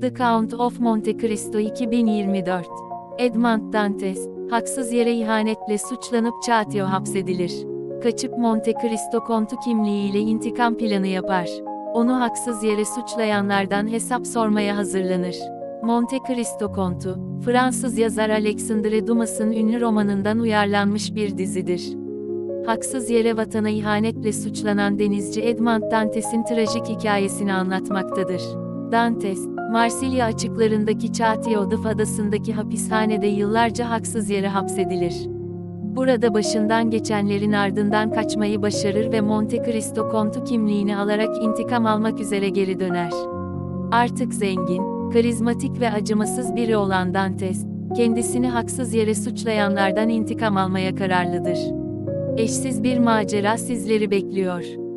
The Count of Monte Cristo 2024 Edmond Dantes, haksız yere ihanetle suçlanıp Çatio hapsedilir. Kaçıp Monte Cristo kontu kimliğiyle intikam planı yapar. Onu haksız yere suçlayanlardan hesap sormaya hazırlanır. Monte Cristo kontu, Fransız yazar Alexandre Dumas'ın ünlü romanından uyarlanmış bir dizidir. Haksız yere vatana ihanetle suçlanan denizci Edmond Dantes'in trajik hikayesini anlatmaktadır. Dantes, Marsilya açıklarındaki Çatio adasındaki hapishanede yıllarca haksız yere hapsedilir. Burada başından geçenlerin ardından kaçmayı başarır ve Monte Cristo kontu kimliğini alarak intikam almak üzere geri döner. Artık zengin, karizmatik ve acımasız biri olan Dantes, kendisini haksız yere suçlayanlardan intikam almaya kararlıdır. Eşsiz bir macera sizleri bekliyor.